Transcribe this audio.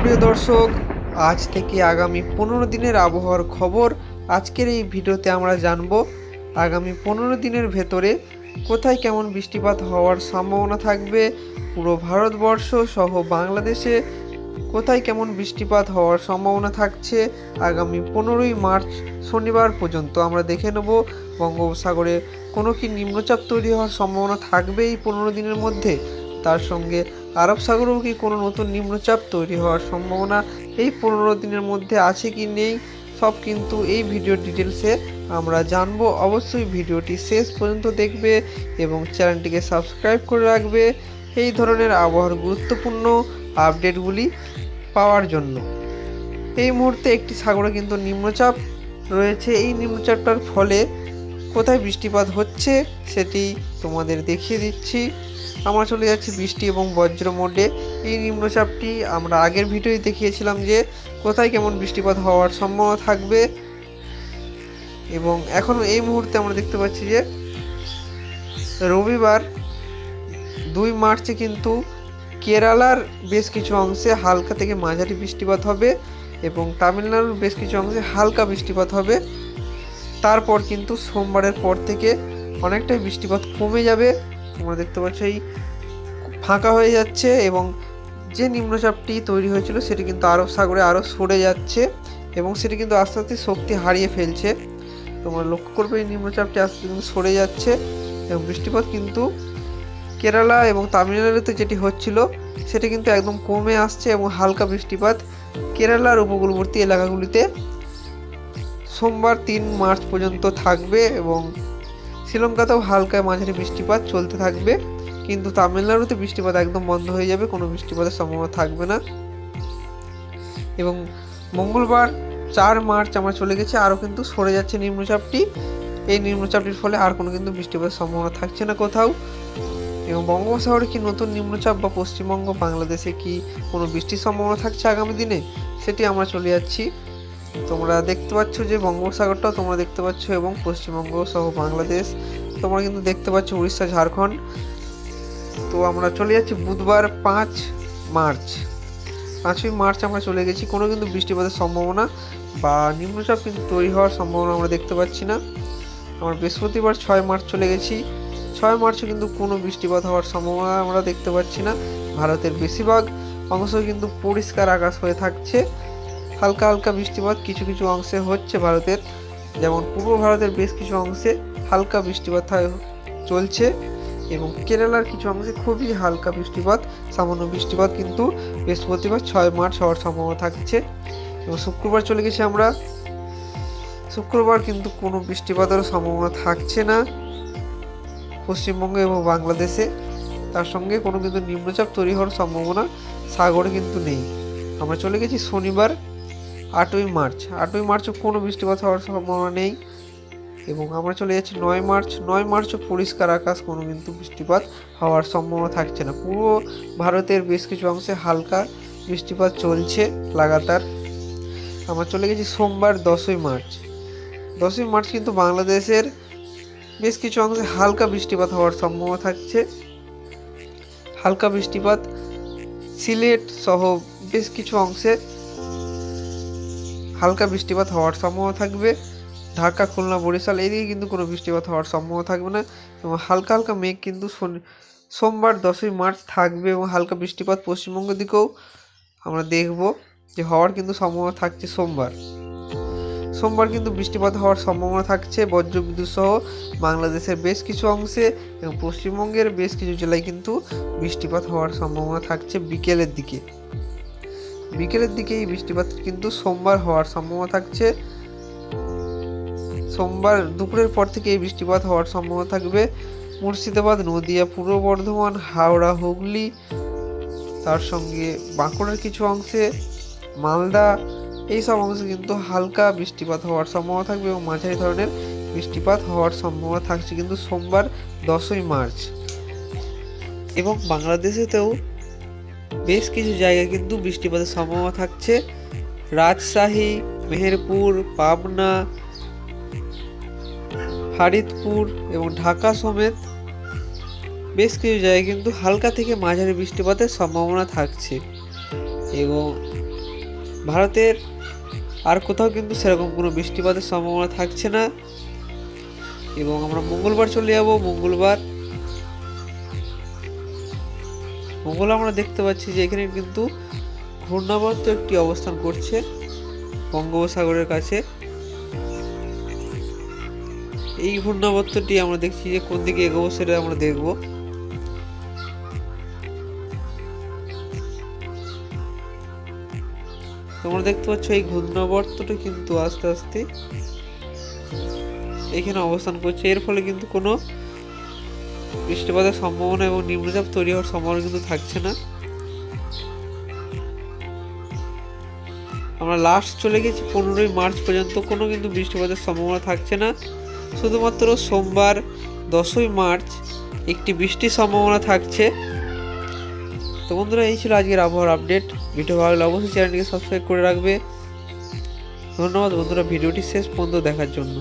সুপ্রিয় দর্শক, আজ থেকে আগামী পনেরো দিনের আবহাওয়ার খবর। আজকের এই ভিডিওতে আমরা জানব, আগামী পনেরো দিনের ভেতরে কোথায় কেমন বৃষ্টিপাত হওয়ার সম্ভাবনা থাকবে, পুরো ভারতবর্ষ সহ বাংলাদেশে কোথায় কেমন বৃষ্টিপাত হওয়ার সম্ভাবনা থাকছে। আগামী পনেরোই মার্চ শনিবার পর্যন্ত আমরা দেখে নেব, বঙ্গোপসাগরে কোনো কি নিম্নচাপ তৈরি হওয়ার সম্ভাবনা থাকবে এই পনেরো দিনের মধ্যে। তার সঙ্গে আরব সাগরেও কি কোনো নতুন নিম্নচাপ তৈরি হওয়ার সম্ভাবনা এই পনেরো দিনের মধ্যে আছে কি নেই, সব কিন্তু এই ভিডিও ডিটেলসে আমরা জানব। অবশ্যই ভিডিওটি শেষ পর্যন্ত দেখবে এবং চ্যানেলটিকে সাবস্ক্রাইব করে রাখবে। এই ধরনের আবহাওয়ার গুরুত্বপূর্ণ আপডেটগুলি পাওয়ার জন্য। এই মুহূর্তে একটি সাগরে কিন্তু নিম্নচাপ রয়েছে। এই নিম্নচাপটার ফলে কোথায় বৃষ্টিপাত হচ্ছে সেটি তোমাদের দেখিয়ে দিচ্ছি। আমরা চলে যাচ্ছি বৃষ্টি এবং বজ্র মোডে। এই নিম্নচাপটি আমরা আগের ভিডিওই দেখিয়েছিলাম যে কোথায় কেমন বৃষ্টিপাত হওয়ার সম্ভাবনা থাকবে। এবং এখন এই মুহূর্তে আমরা দেখতে পাচ্ছি যে রবিবার দুই মার্চে কিন্তু কেরালার বেশ কিছু অংশে হালকা থেকে মাঝারি বৃষ্টিপাত হবে এবং তামিলনাড়ুর বেশ কিছু অংশে হালকা বৃষ্টিপাত হবে। তারপর কিন্তু সোমবারের পর থেকে অনেকটাই বৃষ্টিপাত কমে যাবে। তোমরা দেখতে পাচ্ছ, এই ফাঁকা হয়ে যাচ্ছে এবং যে নিম্নচাপটি তৈরি হয়েছিল সেটি কিন্তু আরব সাগরে আরও সরে যাচ্ছে এবং সেটি কিন্তু আস্তে আস্তে শক্তি হারিয়ে ফেলছে। তোমরা লক্ষ্য করবে, এই নিম্নচাপটি আস্তে আস্তে কিন্তু সরে যাচ্ছে এবং বৃষ্টিপাত কিন্তু কেরালা এবং তামিলনাড়ুতে যেটি হচ্ছিল সেটি কিন্তু একদম কমে আসছে এবং হালকা বৃষ্টিপাত কেরালার উপকূলবর্তী এলাকাগুলিতে সোমবার তিন মার্চ পর্যন্ত থাকবে এবং শ্রীলঙ্কাতেও হালকা মাঝারি বৃষ্টিপাত চলতে থাকবে, কিন্তু তামিলনাড়ুতে বৃষ্টিপাত একদম বন্ধ হয়ে যাবে, কোনো বৃষ্টিপাতের সম্ভাবনা থাকবে না। এবং মঙ্গলবার চার মার্চ আমরা চলে গেছি, আরও কিন্তু সরে যাচ্ছে নিম্নচাপটি। এই নিম্নচাপটির ফলে আর কোনো কিন্তু বৃষ্টিপাতের সম্ভাবনা থাকছে না কোথাও। এবং বঙ্গোপসাগরে কি নতুন নিম্নচাপ বা পশ্চিমবঙ্গ, বাংলাদেশে কি কোনো বৃষ্টির সম্ভাবনা থাকছে আগামী দিনে? সেটি আমরা চলে যাচ্ছি। তোমরা দেখতে পাচ্ছ যে বঙ্গোপসাগরটাও তোমরা দেখতে পাচ্ছ এবং পশ্চিমবঙ্গ সহ বাংলাদেশ, তোমরা কিন্তু দেখতে পাচ্ছ উড়িষ্যা, ঝাড়খণ্ড। তো আমরা চলে যাচ্ছি বুধবার পাঁচ মার্চ। পাঁচই মার্চ আমরা চলে গেছি, কোনো কিন্তু বৃষ্টিপাতের সম্ভাবনা বা নিম্নচাপ কিন্তু তৈরি হওয়ার সম্ভাবনা আমরা দেখতে পাচ্ছি না। আমরা বৃহস্পতিবার ছয় মার্চ চলে গেছি। ছয় মার্চে কিন্তু কোনো বৃষ্টিপাত হওয়ার সম্ভাবনা আমরা দেখতে পাচ্ছি না। ভারতের বেশিরভাগ অংশ কিন্তু পরিষ্কার আকাশ হয়ে থাকছে। হালকা হালকা বৃষ্টিপাত কিছু কিছু অংশে হচ্ছে ভারতের। যেমন পূর্ব ভারতের বেশ কিছু অংশে হালকা বৃষ্টিপাত চলছে। এবং কেরালার কিছু অংশে খুবই হালকা বৃষ্টিপাত, সামান্য বৃষ্টিপাত কিন্তু বৃহস্পতিবার ছয় মার্চ হওয়ার সম্ভাবনা থাকছে। এবং শুক্রবার চলে গেছি আমরা। শুক্রবার কিন্তু কোনো বৃষ্টিপাতের সম্ভাবনা থাকছে না পশ্চিমবঙ্গে এবং বাংলাদেশে। তার সঙ্গে কোনো কিন্তু নিম্নচাপ তৈরি হওয়ার সম্ভাবনা সাগরে কিন্তু নেই। আমরা চলে গেছি শনিবার। আটই মার্চ। আটই মার্চও কোনো বৃষ্টিপাত হওয়ার সম্ভাবনা নেই। এবং আমরা চলে যাচ্ছি নয় মার্চ। নয় মার্চও পরিষ্কার আকাশ, কোনো কিন্তু বৃষ্টিপাত হওয়ার সম্ভাবনা থাকছে না। পুরো ভারতের বেশ কিছু অংশে হালকা বৃষ্টিপাত চলছে লাগাতার। আমরা চলে গেছি সোমবার দশই মার্চ। দশই মার্চ কিন্তু বাংলাদেশের বেশ কিছু অংশে হালকা বৃষ্টিপাত হওয়ার সম্ভাবনা থাকছে। হালকা বৃষ্টিপাত সিলেট সহ বেশ কিছু অংশে হালকা বৃষ্টিপাত হওয়ার সম্ভাবনা থাকবে। ঢাকা, খুলনা, বরিশাল এদিকে কিন্তু কোনো বৃষ্টিপাত হওয়ার সম্ভাবনা থাকবে না এবং হালকা হালকা মেঘ কিন্তু সোমবার দশই মার্চ থাকবে এবং হালকা বৃষ্টিপাত পশ্চিমবঙ্গের দিকেও আমরা দেখব যে হওয়ার কিন্তু সম্ভাবনা থাকছে সোমবার। সোমবার কিন্তু বৃষ্টিপাত হওয়ার সম্ভাবনা থাকছে, বজ্রবিদ্যুৎ সহ বাংলাদেশের বেশ কিছু অংশে এবং পশ্চিমবঙ্গের বেশ কিছু জেলায় কিন্তু বৃষ্টিপাত হওয়ার সম্ভাবনা থাকছে বিকেলের দিকে। বিকেলের দিকে এই বৃষ্টিপাত, কিন্তু সোমবার হওয়ার সম্ভাবনা থাকছে। সোমবার দুপুরের পর থেকে এই বৃষ্টিপাত হওয়ার সম্ভাবনা থাকবে। মুর্শিদাবাদ, নদিয়া, পূর্ব বর্ধমান, হাওড়া, হুগলি, তার সঙ্গে বাঁকুড়ার কিছু অংশে, মালদা এই সব অংশে কিন্তু হালকা বৃষ্টিপাত হওয়ার সম্ভাবনা থাকবে এবং মাঝারি ধরনের বৃষ্টিপাত হওয়ার সম্ভাবনা থাকছে কিন্তু সোমবার দশই মার্চ। এবং বাংলাদেশেতেও বেশ কিছু জায়গায় কিন্তু বৃষ্টিপাতের সম্ভাবনা থাকছে। রাজশাহী, মেহেরপুর, পাবনা, ফরিদপুর এবং ঢাকা সমেত বেশ কিছু জায়গায় কিন্তু হালকা থেকে মাঝারি বৃষ্টিপাতের সম্ভাবনা থাকছে এবং ভারতের আর কোথাও কিন্তু সেরকম কোনো বৃষ্টিপাতের সম্ভাবনা থাকছে না। এবং আমরা মঙ্গলবার চলে যাব। মঙ্গলবার মঙ্গল আমরা দেখতে পাচ্ছি যে এখানে কিন্তু ঘূর্ণাবর্ত একটি অবস্থান করছে বঙ্গোপসাগরের কাছে। এই ঘূর্ণাবর্তটি আমরা দেখছি যে কোন দিকে এগোবো সেটা আমরা দেখব। তোমরা দেখতে পাচ্ছ এই ঘূর্ণাবর্তটি কিন্তু আস্তে আস্তে এখানে অবস্থান করছে। এর ফলে কিন্তু কোনো বৃষ্টিপাতের সম্ভাবনা এবং নিম্নচাপ তৈরি হওয়ার সম্ভাবনা কিন্তু থাকছে না। আমরা লাস্ট চলে গেছি পনেরোই মার্চ পর্যন্ত, কোনো কিন্তু বৃষ্টিপাতের সম্ভাবনা থাকছে না। শুধুমাত্র সোমবার দশই মার্চ একটি বৃষ্টির সম্ভাবনা থাকছে। তো বন্ধুরা, এই ছিল আজকের আবহাওয়ার আপডেট ভিডিও ভালো লাগলে অবশ্যই চ্যানেলটিকে সাবস্ক্রাইব করে রাখবে। ধন্যবাদ বন্ধুরা, ভিডিওটি শেষ পর্যন্ত দেখার জন্য।